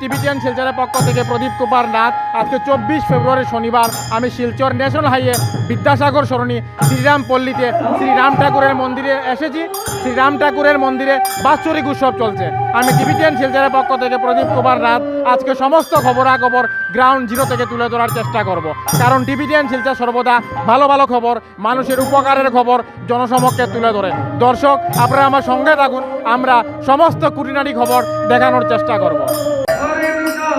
টিভিটিয়ান শিলচরের পক্ষ থেকে প্রদীপ কুমার নাথ। আজকে চব্বিশ ফেব্রুয়ারি শনিবার, আমি শিলচর ন্যাশনাল হাইওয়ে বিদ্যাসাগর সরণি শ্রীরাম পল্লীতে শ্রীরাম ঠাকুরের মন্দিরে এসেছি। শ্রীরাম ঠাকুরের মন্দিরে বাৎসরিক উৎসব চলছে। আমি টিভিটিয়ান শিলচরের পক্ষ থেকে প্রদীপ কুমার নাথ আজকে সমস্ত খবরাখবর গ্রাউন্ড জিরো থেকে তুলে ধরার চেষ্টা করব। কারণ টিভিটিয়ান শিলচর সর্বদা ভালো ভালো খবর, মানুষের উপকারের খবর জনসমক্ষে তুলে ধরে। দর্শক, আপনারা আমার সঙ্গে থাকুন, আমরা সমস্ত কুটিনারি খবর দেখানোর চেষ্টা করব।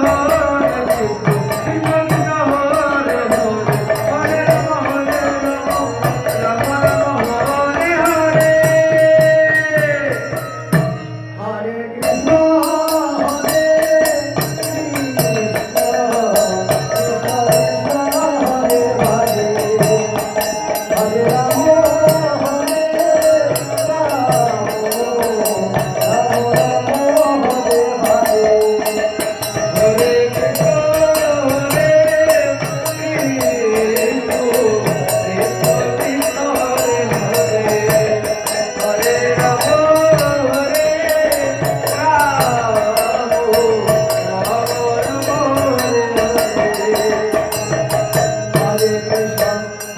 Oh,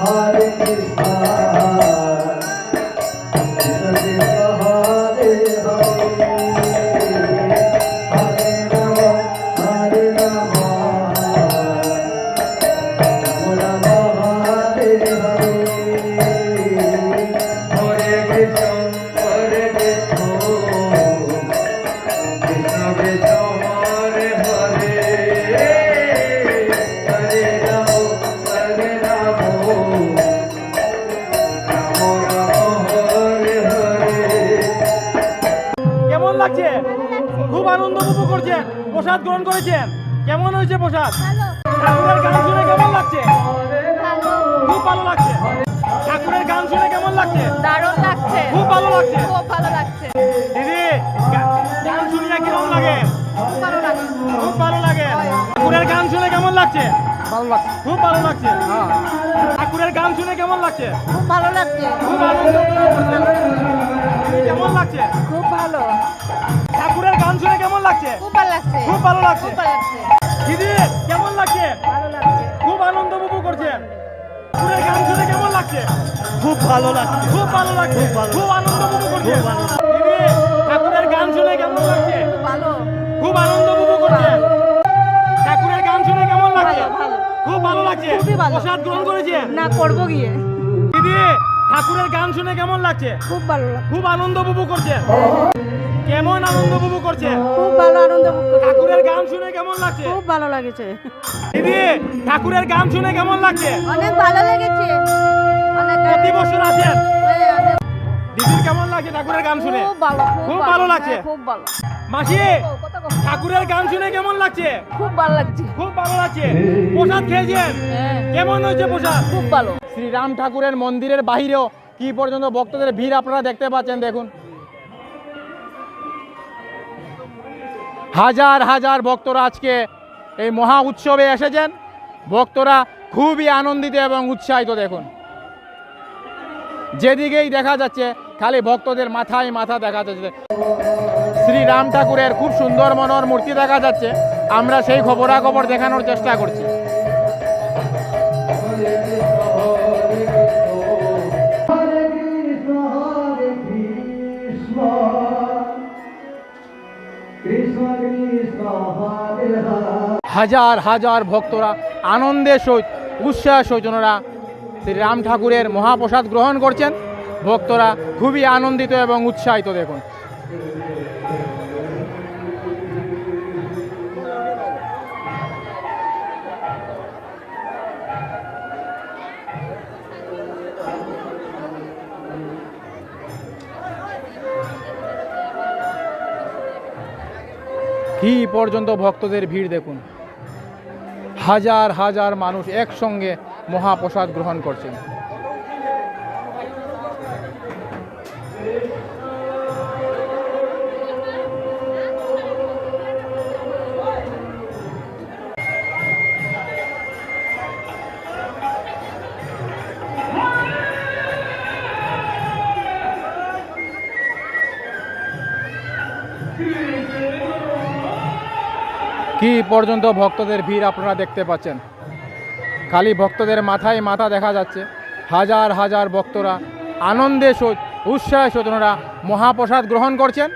কেমন প্রসাদ গ্রহণ করেছেন? কেমন হয়েছে প্রসাদ? ঠাকুরের গান শুনে কেমন লাগছে? খুব ভালো লাগছে। ঠাকুরের গান শুনে কেমন লাগছে? দারুণ লাগছে। খুব ভালো লাগছে। খুব ভালো লাগছে। দিদি গান শুনিয়া কীরকম লাগে? খুব ভালো ভালো লাগে। ঠাকুরের গান শুনে কেমন লাগছে? ভালো লাগছে। খুব ভালো লাগছে। হ্যাঁ। ঠাকুরের গান শুনে কেমন লাগছে? খুব ভালো লাগছে। খুব আনন্দ কেমন লাগছে? খুব ভালো। ঠাকুরের গান শুনে কেমন লাগছে? খুব ভালো লাগছে। খুব ভালো লাগছে। খুব ভালো লাগছে। দিদি কেমন লাগছে? ভালো লাগছে। খুব আনন্দ উপভোগ করছেন। ঠাকুরের গান শুনে কেমন লাগছে? খুব ভালো লাগছে। খুব ভালো লাগছে। খুব খুব আনন্দ উপভোগ করছেন। দিদি ঠাকুরের গান শুনে কেমন লাগছে? খুব ভালো। খুব আনন্দ উপভোগ করছেন। ঠাকুরের গান শুনে কেমন লাগছে। খুব ভালো লাগছে। খুবই ভালো। প্রসাদ গ্রহণ করেছেন? না করব গিয়ে। দিদি ঠাকুরের গান শুনে কেমন লাগছে? খুব ভালো লাগছে। খুব আনন্দ উপভোগ করছেন। কেমন আনন্দ উপভোগ করছে? খুব ভালো আনন্দ। ঠাকুরের গান শুনে কেমন লাগছে? খুব ভালো লাগছে। দিদি ঠাকুরের গান শুনে কেমন লাগছে? অনেক ভালো লেগেছে। অনেক প্রতি বছর আসেন। এই, দিদির কেমন লাগছে ঠাকুরের গান শুনে? খুব ভালো খুব ভালো। লাগছে? হ্যাঁ, খুব ভালো। মাসি। ঠাকুরের গান শুনে কেমন লাগছে? খুব ভালো লাগছে। খুব ভালো লাগছে। প্রসাদ খেয়েছেন? হ্যাঁ। কেমন হয়েছে প্রসাদ? খুব ভালো। শ্রীরাম ঠাকুরের মন্দিরের বাহিরেও কি পর্যন্ত ভক্তদের ভিড় আপনারা দেখতে পাচ্ছেন দেখুন। হাজার হাজার ভক্তরা আজকে এই মহা উৎসবে এসেছেন। ভক্তরা খুবই আনন্দিত এবং উৎসাহিত, দেখুন। যেদিকেই দেখা যাচ্ছে, খালি ভক্তদের মাথায় মাথা দেখা যাচ্ছে। শ্রী রাম ঠাকুরের খুব সুন্দর মনোর মূর্তি দেখা যাচ্ছে। আমরা সেই খবরাখবর দেখানোর চেষ্টা করছি। হাজার হাজার ভক্তরা আনন্দের সহিত উৎসাহ সহিত ওনারা শ্রী রাম ঠাকুরের মহাপ্রসাদ গ্রহণ করছেন। ভক্তরা খুবই আনন্দিত এবং উৎসাহিত, দেখুন। কি পর্যন্ত ভক্তদের ভিড়, দেখুন। হাজার হাজার মানুষ একসঙ্গে মহাপ্রসাদ গ্রহণ করছেন। পর্যন্ত ভক্তদের ভিড় আপনারা দেখতে পাচ্ছেন। খালি ভক্তদের মাথায় মাথা দেখা যাচ্ছে। হাজার হাজার ভক্তরা আনন্দে সহ- উৎসাহে সচনারা মহাপ্রসাদ গ্রহণ করছেন।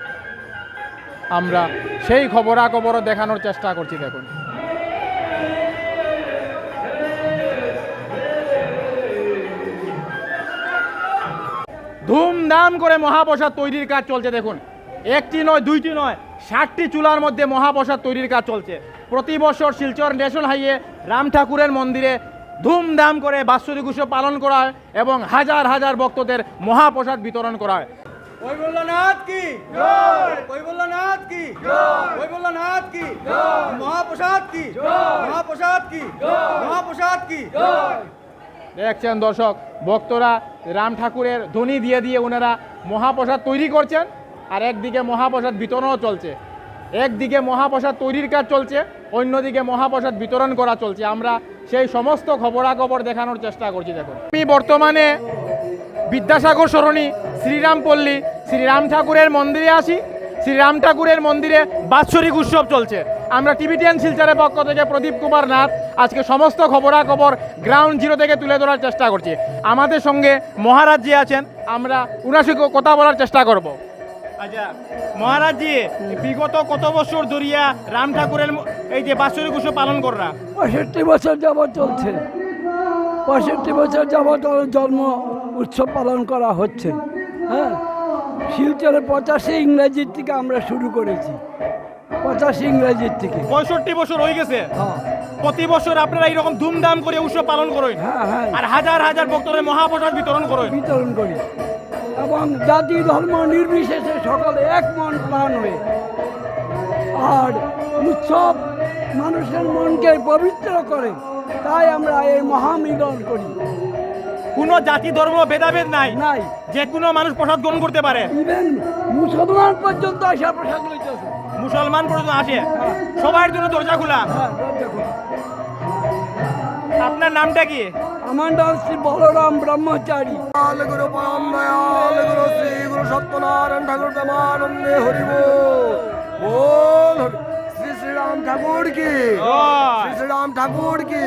আমরা সেই খবরাখবরও দেখানোর চেষ্টা করছি, দেখুন। ধুমধাম করে মহাপ্রসাদ তৈরির কাজ চলছে, দেখুন। একটি নয়, দুইটি নয়। ষাটটি চুলার মধ্যে মহাপ্রসাদ তৈরির কাজ চলছে। প্রতি বছর শিলচর ন্যাশনাল হাইওয়ে রাম ঠাকুরের মন্দিরে ধুমধাম করে বাৎসরিক উৎসব পালন করা হয় এবং হাজার হাজার ভক্তদের মহাপ্রসাদ বিতরণ করা হয়। কৈবল্যনাথ কি? কৈবল্যনাথ কি? কৈবল্যনাথ কি? মহাপ্রসাদ কি? মহাপ্রসাদ কি? মহাপ্রসাদ কি? দেখছেন দর্শক ভক্তরা রাম ঠাকুরের ধ্বনি দিয়ে দিয়ে ওনারা মহাপ্রসাদ তৈরি করছেন। আর একদিকে মহাপ্রসাদ বিতরণও চলছে। একদিকে মহাপ্রসাদ তৈরির কাজ চলছে, অন্যদিকে মহাপ্রসাদ বিতরণ করা চলছে। আমরা সেই সমস্ত খবরাখবর দেখানোর চেষ্টা করছি, দেখুন। আমি বর্তমানে বিদ্যাসাগর সরণি শ্রীরামপল্লী শ্রীরাম ঠাকুরের মন্দিরে আসি শ্রীরাম ঠাকুরের মন্দিরে বাৎসরিক উৎসব চলছে। আমরা টিভি টেন শিলচরের পক্ষ থেকে প্রদীপ কুমার নাথ আজকে সমস্ত খবরাখবর গ্রাউন্ড জিরো থেকে তুলে ধরার চেষ্টা করছি। আমাদের সঙ্গে মহারাজ যে আছেন, আমরা উনার সঙ্গে কথা বলার চেষ্টা করব। আচ্ছা মহারাজ জি বিগত কত বছর ধরিয়া রাম ঠাকুরের এই যে বাৎসরিক উৎসব পালন করা পঁয়ষট্টি বছর যাবৎ চলছে। পঁয়ষট্টি বছর যাবৎ জন্ম উৎসব পালন করা হচ্ছে। হ্যাঁ? শিলচরে পঁচাশি ইংরাজির থেকে আমরা শুরু করেছি। পঁচাশি ইংরাজির থেকে। পঁয়ষট্টি বছর হয়ে গেছে? হ্যাঁ। প্রতি বছর আপনারা এইরকম ধুমধাম করে উৎসব পালন করেন হ্যাঁ হ্যাঁ। আর হাজার হাজার ভক্তদের মহাপ্রসাদ বিতরণ করেন বিতরণ করি। এবং জাতি ধর্ম নির্বিশেষে সকলে এক মন প্রাণ হয়ে। আর উৎসব মানুষের মনকে পবিত্র করে তাই আমরা এই মহামিলন করি। কোনো জাতি ধর্ম ভেদাভেদ নাই। নাই। যে কোনো মানুষ প্রসাদ গ্রহণ করতে পারে। ইভেন মুসলমান পর্যন্ত আসা প্রসাদ লইতেছে। মুসলমান পর্যন্ত আসে। সবার জন্য দরজা খোলা। হ্যাঁ দরজা খোলা। আপনার নামটা কি? আমার নাম শ্রী বলরাম ব্রহ্মচারী। সত্যনারায়ণ ঠাকুর প্রেমানন্দে হরিব। বল। শ্রী শ্রীরাম ঠাকুর কি শ্রী শ্রীরাম ঠাকুর কি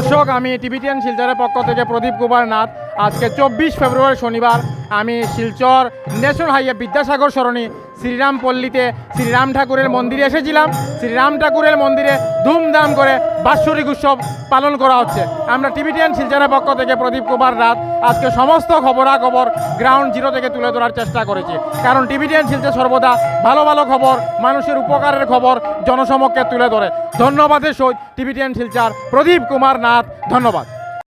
দর্শক, আমি টিভিটিএন শিলচরের পক্ষ থেকে প্রদীপ কুমার নাথ আজকে চব্বিশ ফেব্রুয়ারি শনিবার, আমি শিলচর ন্যাশনাল হাইওয়ে বিদ্যাসাগর সরণি শ্রীরাম পল্লীতে শ্রীরাম ঠাকুরের মন্দিরে এসেছিলাম। শ্রীরাম ঠাকুরের মন্দিরে ধুমধাম করে বাৎসরিক উৎসব পালন করা হচ্ছে। আমরা টিভিটিএন শিলচরের পক্ষ থেকে প্রদীপ কুমার রাত আজকে সমস্ত খবরাখবর গ্রাউন্ড জিরো থেকে তুলে ধরার চেষ্টা করেছি। কারণ টিভিটিএন শিলচর সর্বদা ভালো ভালো খবর, মানুষের উপকারের খবর জনসমক্ষে তুলে ধরে। ধন্যবাদের সহিত টিভিটিএন শিলচার প্রদীপ কুমার নাথ, ধন্যবাদ।